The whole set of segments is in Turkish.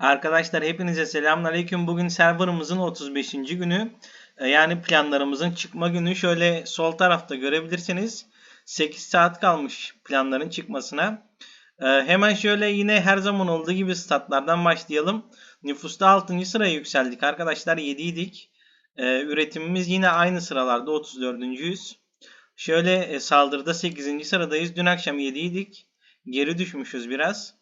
Arkadaşlar hepinize selamünaleyküm. Bugün serverımızın 35. günü. Ee, Yani planlarımızın çıkma günü. Şöyle sol tarafta görebilirsiniz. 8 saat kalmış planların çıkmasına. Ee, Hemen şöyle yine her zaman olduğu gibi statlardan başlayalım. Nüfusta 6. sıraya yükseldik. Arkadaşlar 7 idik. Ee, Üretimimiz yine aynı sıralarda 34.yüz. Şöyle e, saldırıda 8. sıradayız. Dün akşam 7 idik. Geri düşmüşüz biraz.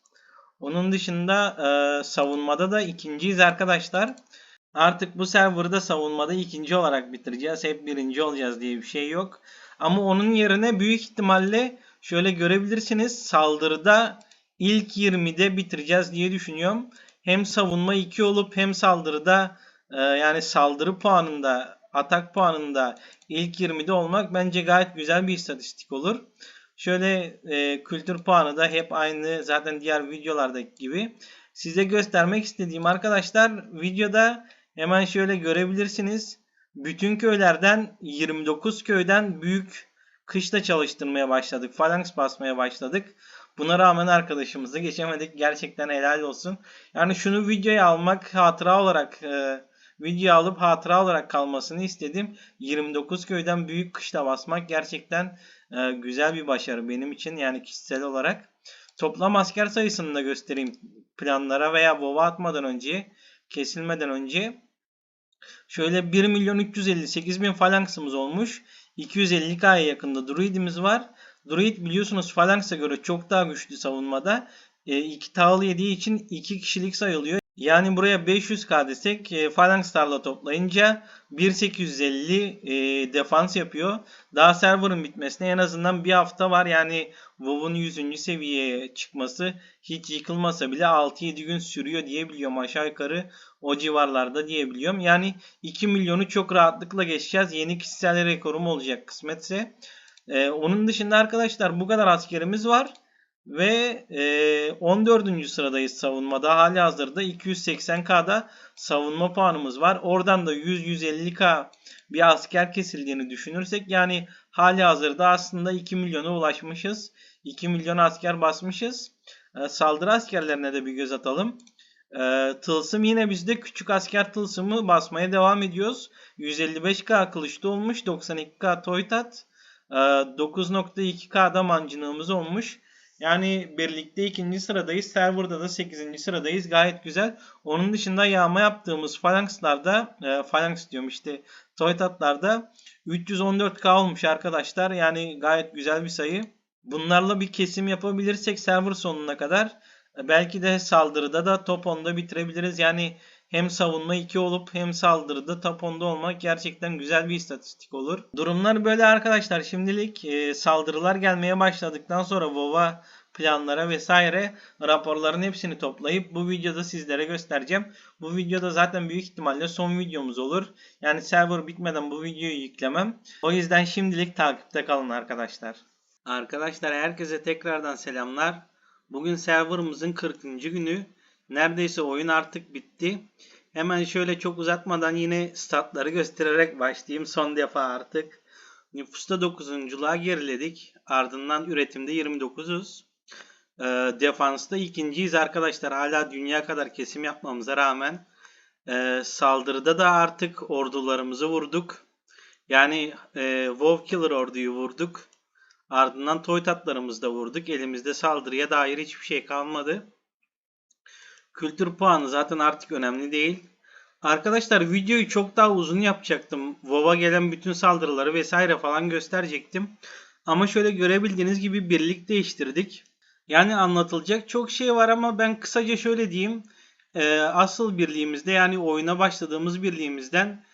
Onun dışında e, savunmada da ikinciyiz arkadaşlar. Artık bu serverda savunmada ikinci olarak bitireceğiz. Hep birinci olacağız diye bir şey yok. Ama onun yerine büyük ihtimalle şöyle görebilirsiniz saldırıda ilk 20'de bitireceğiz diye düşünüyorum. Hem savunma 2 olup hem saldırıda e, yani saldırı puanında atak puanında ilk 20'de olmak bence gayet güzel bir istatistik olur. Şöyle e, kültür puanı da hep aynı zaten diğer videolardaki gibi. Size göstermek istediğim arkadaşlar videoda hemen şöyle görebilirsiniz. Bütün köylerden 29 köyden büyük kışla çalıştırmaya başladık. Phalanx basmaya başladık. Buna rağmen arkadaşımızı geçemedik. Gerçekten helal olsun. Yani şunu videoya almak hatıra olarak e, video alıp hatıra olarak kalmasını istedim. 29 köyden büyük kışla basmak gerçekten e, güzel bir başarı benim için yani kişisel olarak. Toplam asker sayısını da göstereyim planlara veya bova atmadan önce, kesilmeden önce. Şöyle 1 milyon 358 bin falanksımız olmuş. 250k'ya yakında druidimiz var. Druid biliyorsunuz falanks'a göre çok daha güçlü savunmada. 2 tağıl yediği için 2 kişilik sayılıyor. Yani buraya 500k desek e, Phalanx'larla toplayınca 1850 e, defans yapıyor. Daha server'ın bitmesine en azından bir hafta var. Yani WoW'un 100. seviyeye çıkması hiç yıkılmasa bile 6-7 gün sürüyor diyebiliyorum aşağı yukarı o civarlarda diyebiliyorum. Yani 2 milyonu çok rahatlıkla geçeceğiz. Yeni kişisel rekorum olacak kısmetse. E, onun dışında arkadaşlar bu kadar askerimiz var. Ve e, 14. sıradayız savunmada. Hali hazırda 280K'da savunma puanımız var. Oradan da 100-150K bir asker kesildiğini düşünürsek yani hali hazırda aslında 2 milyona ulaşmışız. 2 milyon asker basmışız. E, saldırı askerlerine de bir göz atalım. E, tılsım yine bizde küçük asker tılsımı basmaya devam ediyoruz. 155K kılıçlı olmuş. 92K toytat. E, 9.2K'da mancınığımız olmuş. Yani birlikte ikinci sıradayız. Server'da da 8. sıradayız. Gayet güzel. Onun dışında yağma yaptığımız Phalanx'larda e, Phalanx diyorum işte Toytat'larda 314k olmuş arkadaşlar. Yani gayet güzel bir sayı. Bunlarla bir kesim yapabilirsek server sonuna kadar e, belki de saldırıda da top 10'da bitirebiliriz. Yani hem savunma 2 olup hem saldırıda top 10'da olmak gerçekten güzel bir istatistik olur. Durumlar böyle arkadaşlar. Şimdilik e, saldırılar gelmeye başladıktan sonra WoW'a planlara vesaire raporların hepsini toplayıp bu videoda sizlere göstereceğim. Bu videoda zaten büyük ihtimalle son videomuz olur. Yani server bitmeden bu videoyu yüklemem. O yüzden şimdilik takipte kalın arkadaşlar. Arkadaşlar herkese tekrardan selamlar. Bugün serverımızın 40. günü. Neredeyse oyun artık bitti. Hemen şöyle çok uzatmadan yine statları göstererek başlayayım son defa artık. Nüfusta 9.luğa geriledik. Ardından üretimde 29'uz. E, defansta ikinciyiz arkadaşlar. Hala dünya kadar kesim yapmamıza rağmen. E, saldırıda da artık ordularımızı vurduk. Yani e, WoW Killer orduyu vurduk. Ardından Toytatlarımızı da vurduk. Elimizde saldırıya dair hiçbir şey kalmadı. Kültür puanı zaten artık önemli değil. Arkadaşlar videoyu çok daha uzun yapacaktım. WoW'a gelen bütün saldırıları vesaire falan gösterecektim. Ama şöyle görebildiğiniz gibi birlik değiştirdik. Yani anlatılacak çok şey var ama ben kısaca şöyle diyeyim. Ee, asıl birliğimizde yani oyuna başladığımız birliğimizden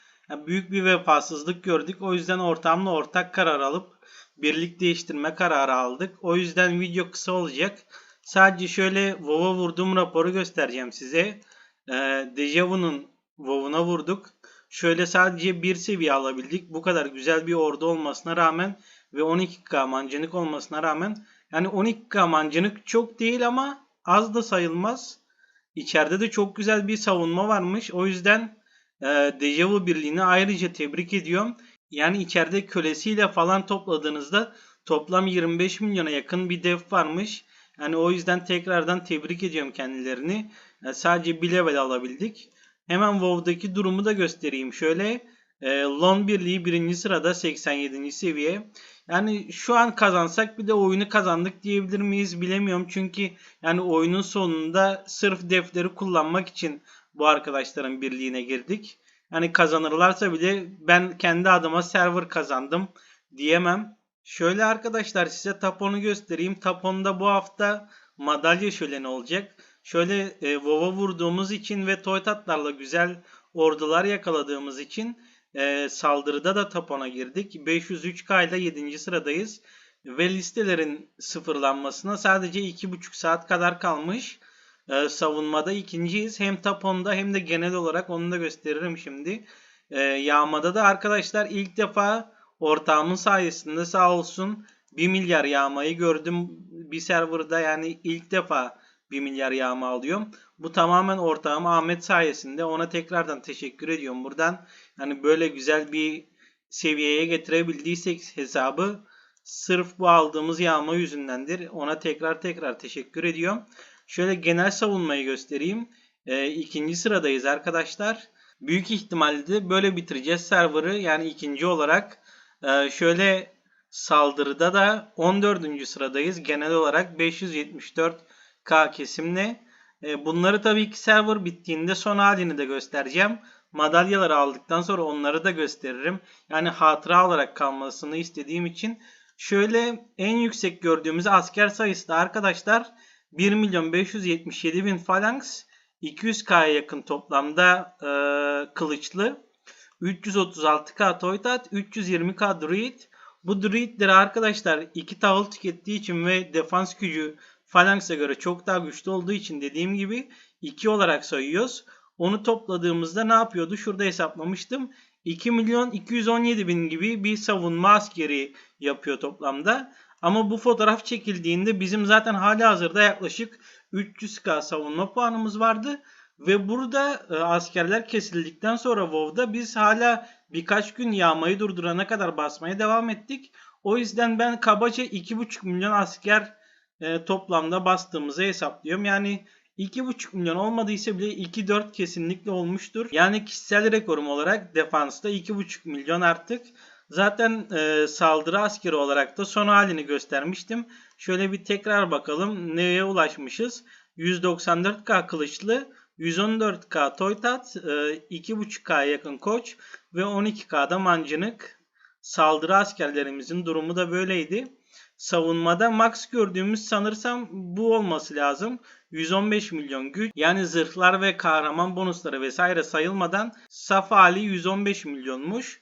büyük bir vefasızlık gördük. O yüzden ortamla ortak karar alıp birlik değiştirme kararı aldık. O yüzden video kısa olacak. Sadece şöyle WoW'a vurduğum raporu göstereceğim size. Ee, Dejavu'nun WoW'una vurduk. Şöyle sadece bir seviye alabildik. Bu kadar güzel bir ordu olmasına rağmen ve 12k mancınık olmasına rağmen yani 12k mancınık çok değil ama az da sayılmaz. İçeride de çok güzel bir savunma varmış. O yüzden e, Dejavu birliğini ayrıca tebrik ediyorum. Yani içeride kölesiyle falan topladığınızda toplam 25 milyona yakın bir dev varmış. Yani o yüzden tekrardan tebrik ediyorum kendilerini. Yani sadece bir level alabildik. Hemen WoW'daki durumu da göstereyim. Şöyle e, Lon Birliği birinci sırada 87. seviye. Yani şu an kazansak bir de oyunu kazandık diyebilir miyiz bilemiyorum. Çünkü yani oyunun sonunda sırf defleri kullanmak için bu arkadaşların birliğine girdik. Yani kazanırlarsa bile ben kendi adıma server kazandım diyemem. Şöyle arkadaşlar size taponu göstereyim. Taponda bu hafta madalya şöleni olacak. Şöyle e, WoW'a vurduğumuz için ve toytatlarla güzel ordular yakaladığımız için e, saldırıda da tapona girdik. 503k ile 7. sıradayız. Ve listelerin sıfırlanmasına sadece 2,5 saat kadar kalmış. E, savunmada ikinciyiz. Hem taponda hem de genel olarak onu da gösteririm şimdi. E, yağmada da arkadaşlar ilk defa ortağımın sayesinde sağ olsun 1 milyar yağmayı gördüm bir serverda yani ilk defa 1 milyar yağma alıyorum. Bu tamamen ortağım Ahmet sayesinde ona tekrardan teşekkür ediyorum buradan. Hani böyle güzel bir seviyeye getirebildiysek hesabı sırf bu aldığımız yağma yüzündendir. Ona tekrar tekrar teşekkür ediyorum. Şöyle genel savunmayı göstereyim. E, ikinci sıradayız arkadaşlar. Büyük ihtimalle böyle bitireceğiz server'ı. Yani ikinci olarak e, şöyle saldırıda da 14. sıradayız. Genel olarak 574k kesimle. E, bunları tabii ki server bittiğinde son halini de göstereceğim. Madalyaları aldıktan sonra onları da gösteririm. Yani hatıra olarak kalmasını istediğim için. Şöyle en yüksek gördüğümüz asker sayısı da arkadaşlar 1 milyon 577 bin falanks 200k'ya yakın toplamda e, kılıçlı 336k toytat 320k druid bu druidleri arkadaşlar iki tahıl tükettiği için ve defans gücü falanks'a göre çok daha güçlü olduğu için dediğim gibi 2 olarak sayıyoruz. Onu topladığımızda ne yapıyordu? Şurada hesaplamıştım. 2 milyon 217 bin gibi bir savunma askeri yapıyor toplamda. Ama bu fotoğraf çekildiğinde bizim zaten hali hazırda yaklaşık 300k savunma puanımız vardı. Ve burada e, askerler kesildikten sonra WoW'da biz hala birkaç gün yağmayı durdurana kadar basmaya devam ettik. O yüzden ben kabaca 2,5 milyon asker e, toplamda bastığımızı hesaplıyorum. Yani 2,5 milyon olmadıysa bile 2-4 kesinlikle olmuştur. Yani kişisel rekorum olarak defansta 2,5 milyon artık. Zaten e, saldırı askeri olarak da son halini göstermiştim. Şöyle bir tekrar bakalım neye ulaşmışız. 194k kılıçlı, 114k toytat, e, 2.5k yakın koç ve 12k'da mancınık. Saldırı askerlerimizin durumu da böyleydi. Savunmada max gördüğümüz sanırsam bu olması lazım. 115 milyon güç. Yani zırhlar ve kahraman bonusları vesaire sayılmadan saf hali 115 milyonmuş.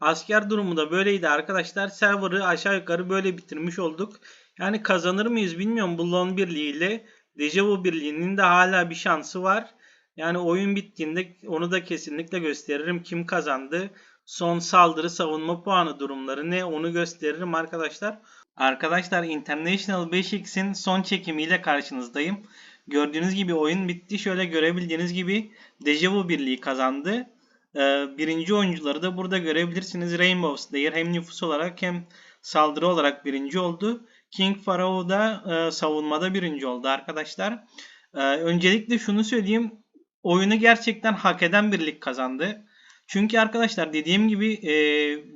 Asker durumu da böyleydi arkadaşlar. Server'ı aşağı yukarı böyle bitirmiş olduk. Yani kazanır mıyız bilmiyorum bu LoL birliğiyle. Dejavu birliğinin de hala bir şansı var. Yani oyun bittiğinde onu da kesinlikle gösteririm. Kim kazandı? Son saldırı savunma puanı durumları ne onu gösteririm arkadaşlar. Arkadaşlar International 5x'in son çekimiyle karşınızdayım. Gördüğünüz gibi oyun bitti. Şöyle görebildiğiniz gibi Dejavu birliği kazandı. Ee, birinci oyuncuları da burada görebilirsiniz. Rainbow Slayer hem nüfus olarak hem saldırı olarak birinci oldu. King Pharaoh da e, savunmada birinci oldu arkadaşlar. E, öncelikle şunu söyleyeyim. Oyunu gerçekten hak eden birlik kazandı. Çünkü arkadaşlar dediğim gibi e,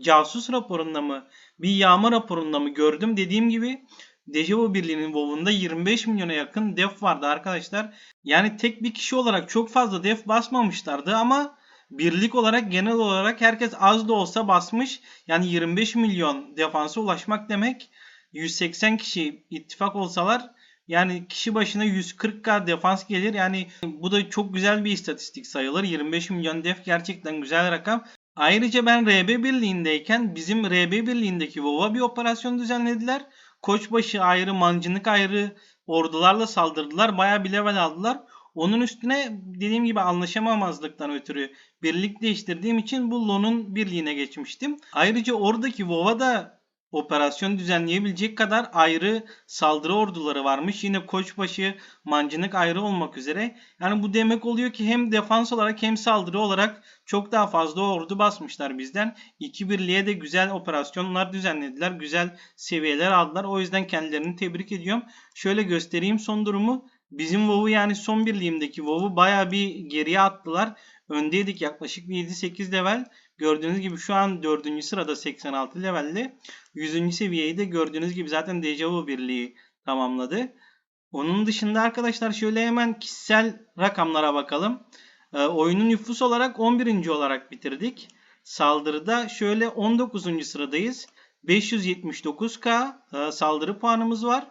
casus raporunda mı bir yağma raporunda mı gördüm dediğim gibi Dejavu Birliği'nin WoW'unda 25 milyona yakın def vardı arkadaşlar. Yani tek bir kişi olarak çok fazla def basmamışlardı ama birlik olarak genel olarak herkes az da olsa basmış. Yani 25 milyon defansa ulaşmak demek 180 kişi ittifak olsalar yani kişi başına 140k defans gelir. Yani bu da çok güzel bir istatistik sayılır. 25 milyon def gerçekten güzel rakam. Ayrıca ben RB birliğindeyken bizim RB birliğindeki WoW'a bir operasyon düzenlediler. Koçbaşı ayrı, mancınık ayrı ordularla saldırdılar. Baya bir level aldılar. Onun üstüne dediğim gibi anlaşamamazlıktan ötürü birlik değiştirdiğim için bu LoL'un birliğine geçmiştim. Ayrıca oradaki WoW'a da operasyon düzenleyebilecek kadar ayrı saldırı orduları varmış. Yine Koçbaşı, Mancınık ayrı olmak üzere. Yani bu demek oluyor ki hem defans olarak hem saldırı olarak çok daha fazla ordu basmışlar bizden. İki birliğe de güzel operasyonlar düzenlediler. Güzel seviyeler aldılar. O yüzden kendilerini tebrik ediyorum. Şöyle göstereyim son durumu. bizim WoW'u yani son birliğimdeki WoW'u baya bir geriye attılar. Öndeydik yaklaşık bir 7-8 level. Gördüğünüz gibi şu an 4. sırada 86 levelde. 100. seviyeyi de gördüğünüz gibi zaten Dejavu birliği tamamladı. Onun dışında arkadaşlar şöyle hemen kişisel rakamlara bakalım. E, oyunun nüfus olarak 11. olarak bitirdik. Saldırıda şöyle 19. sıradayız. 579k e, saldırı puanımız var.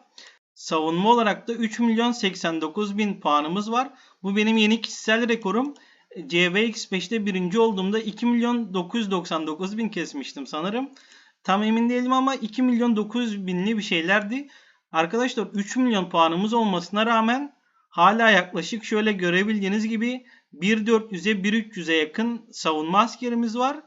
Savunma olarak da 3 milyon 89 bin puanımız var. Bu benim yeni kişisel rekorum. CVX5'te birinci olduğumda 2 milyon 999 bin kesmiştim sanırım. Tam emin değilim ama 2 milyon 900 binli bir şeylerdi. Arkadaşlar 3 milyon puanımız olmasına rağmen hala yaklaşık şöyle görebildiğiniz gibi 1.400'e 1.300'e yakın savunma askerimiz var.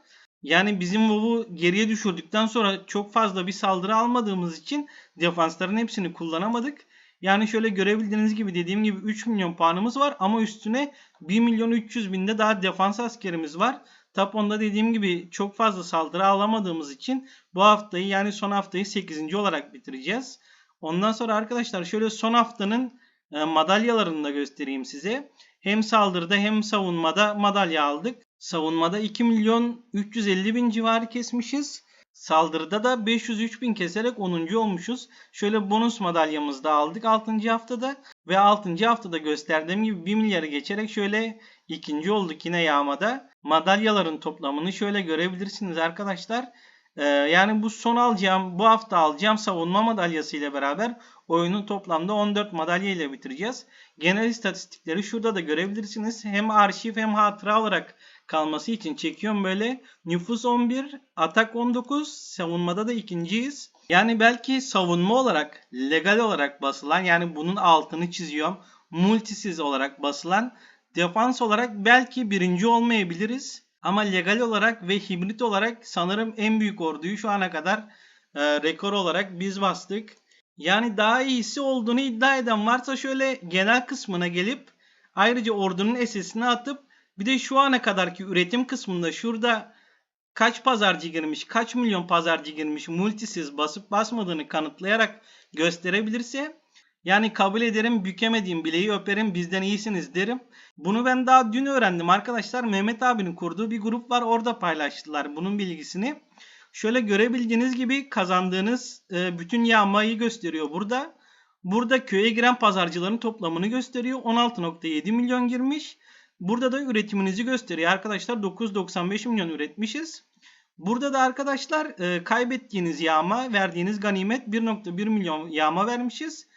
Yani bizim WoW'u geriye düşürdükten sonra çok fazla bir saldırı almadığımız için defansların hepsini kullanamadık. Yani şöyle görebildiğiniz gibi dediğim gibi 3 milyon puanımız var ama üstüne 1 milyon 300 binde daha defans askerimiz var. Top 10'da dediğim gibi çok fazla saldırı alamadığımız için bu haftayı yani son haftayı 8. olarak bitireceğiz. Ondan sonra arkadaşlar şöyle son haftanın e, madalyalarını da göstereyim size. Hem saldırıda hem savunmada madalya aldık. Savunmada 2 milyon 350 bin civarı kesmişiz. Saldırıda da 503 bin keserek 10. olmuşuz. Şöyle bonus madalyamızı da aldık 6. haftada. Ve 6. haftada gösterdiğim gibi 1 milyarı geçerek şöyle ikinci olduk yine yağmada. Madalyaların toplamını şöyle görebilirsiniz arkadaşlar. Ee, yani bu son alacağım, bu hafta alacağım savunma madalyası ile beraber oyunun toplamda 14 madalya ile bitireceğiz. Genel istatistikleri şurada da görebilirsiniz. Hem arşiv hem hatıra olarak kalması için çekiyorum böyle. Nüfus 11, atak 19, savunmada da ikinciyiz. Yani belki savunma olarak, legal olarak basılan yani bunun altını çiziyorum. Multisiz olarak basılan defans olarak belki birinci olmayabiliriz. Ama legal olarak ve hibrit olarak sanırım en büyük orduyu şu ana kadar e, rekor olarak biz bastık. Yani daha iyisi olduğunu iddia eden varsa şöyle genel kısmına gelip ayrıca ordunun SS'ini atıp bir de şu ana kadarki üretim kısmında şurada kaç pazarcı girmiş, kaç milyon pazarcı girmiş multisiz basıp basmadığını kanıtlayarak gösterebilirse yani kabul ederim bükemediğim bileği öperim bizden iyisiniz derim. Bunu ben daha dün öğrendim arkadaşlar. Mehmet abinin kurduğu bir grup var orada paylaştılar bunun bilgisini. Şöyle görebildiğiniz gibi kazandığınız e, bütün yağmayı gösteriyor burada. Burada köye giren pazarcıların toplamını gösteriyor. 16.7 milyon girmiş. Burada da üretiminizi gösteriyor. Arkadaşlar 9.95 milyon üretmişiz. Burada da arkadaşlar e, kaybettiğiniz yağma, verdiğiniz ganimet 1.1 milyon yağma vermişiz.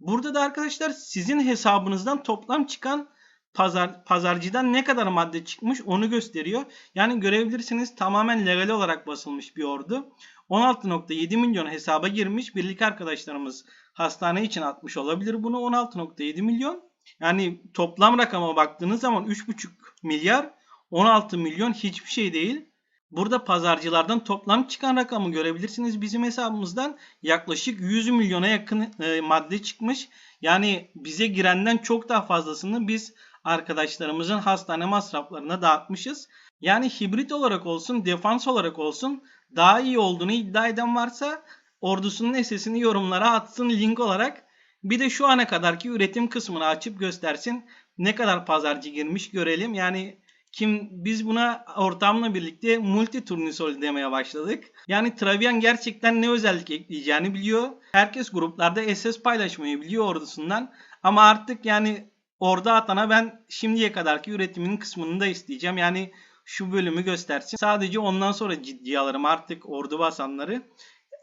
Burada da arkadaşlar sizin hesabınızdan toplam çıkan pazar pazarcıdan ne kadar madde çıkmış onu gösteriyor. Yani görebilirsiniz tamamen legal olarak basılmış bir ordu. 16.7 milyon hesaba girmiş. Birlik arkadaşlarımız hastane için atmış olabilir bunu 16.7 milyon. Yani toplam rakama baktığınız zaman 3.5 milyar 16 milyon hiçbir şey değil. Burada pazarcılardan toplam çıkan rakamı görebilirsiniz. Bizim hesabımızdan yaklaşık 100 milyona yakın e, madde çıkmış. Yani bize girenden çok daha fazlasını biz arkadaşlarımızın hastane masraflarına dağıtmışız. Yani hibrit olarak olsun, defans olarak olsun daha iyi olduğunu iddia eden varsa ordusunun SS'ini yorumlara atsın link olarak. Bir de şu ana kadarki üretim kısmını açıp göstersin. Ne kadar pazarcı girmiş görelim. Yani kim biz buna ortamla birlikte multi turnisol demeye başladık. Yani Travian gerçekten ne özellik ekleyeceğini biliyor. Herkes gruplarda SS paylaşmayı biliyor ordusundan. Ama artık yani orada atana ben şimdiye kadarki üretiminin kısmını da isteyeceğim. Yani şu bölümü göstersin. Sadece ondan sonra ciddiye alırım artık ordu basanları.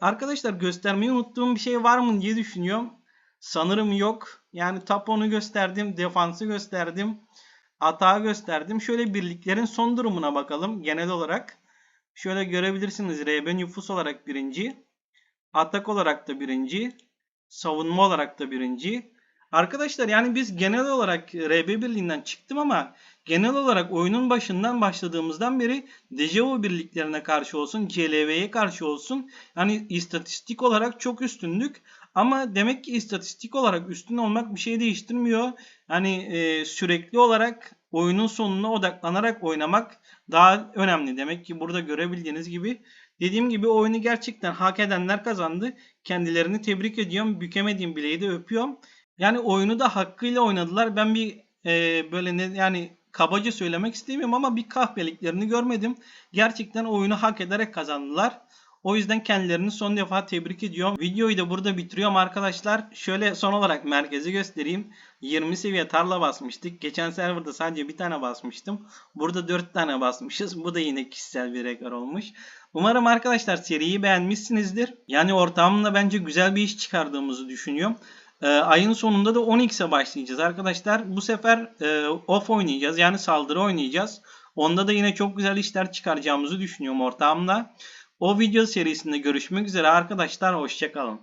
Arkadaşlar göstermeyi unuttuğum bir şey var mı diye düşünüyorum. Sanırım yok. Yani taponu gösterdim, defansı gösterdim, atağı gösterdim. Şöyle birliklerin son durumuna bakalım genel olarak. Şöyle görebilirsiniz RB nüfus olarak birinci. Atak olarak da birinci. Savunma olarak da birinci. Arkadaşlar yani biz genel olarak RB birliğinden çıktım ama genel olarak oyunun başından başladığımızdan beri Dejavu birliklerine karşı olsun, CLV'ye karşı olsun yani istatistik olarak çok üstündük. Ama demek ki istatistik olarak üstün olmak bir şey değiştirmiyor. Hani e, sürekli olarak oyunun sonuna odaklanarak oynamak daha önemli. Demek ki burada görebildiğiniz gibi dediğim gibi oyunu gerçekten hak edenler kazandı. Kendilerini tebrik ediyorum. Bükemediğim bileği de öpüyorum. Yani oyunu da hakkıyla oynadılar. Ben bir e, böyle ne yani kabaca söylemek istemiyorum ama bir kahpeliklerini görmedim. Gerçekten oyunu hak ederek kazandılar. O yüzden kendilerini son defa tebrik ediyorum. Videoyu da burada bitiriyorum arkadaşlar. Şöyle son olarak merkezi göstereyim. 20 seviye tarla basmıştık. Geçen serverda sadece bir tane basmıştım. Burada 4 tane basmışız. Bu da yine kişisel bir rekor olmuş. Umarım arkadaşlar seriyi beğenmişsinizdir. Yani ortağımla bence güzel bir iş çıkardığımızı düşünüyorum. Ee, ayın sonunda da 10x'e başlayacağız arkadaşlar. Bu sefer e, off oynayacağız. Yani saldırı oynayacağız. Onda da yine çok güzel işler çıkaracağımızı düşünüyorum ortağımla. O video serisinde görüşmek üzere arkadaşlar. Hoşçakalın.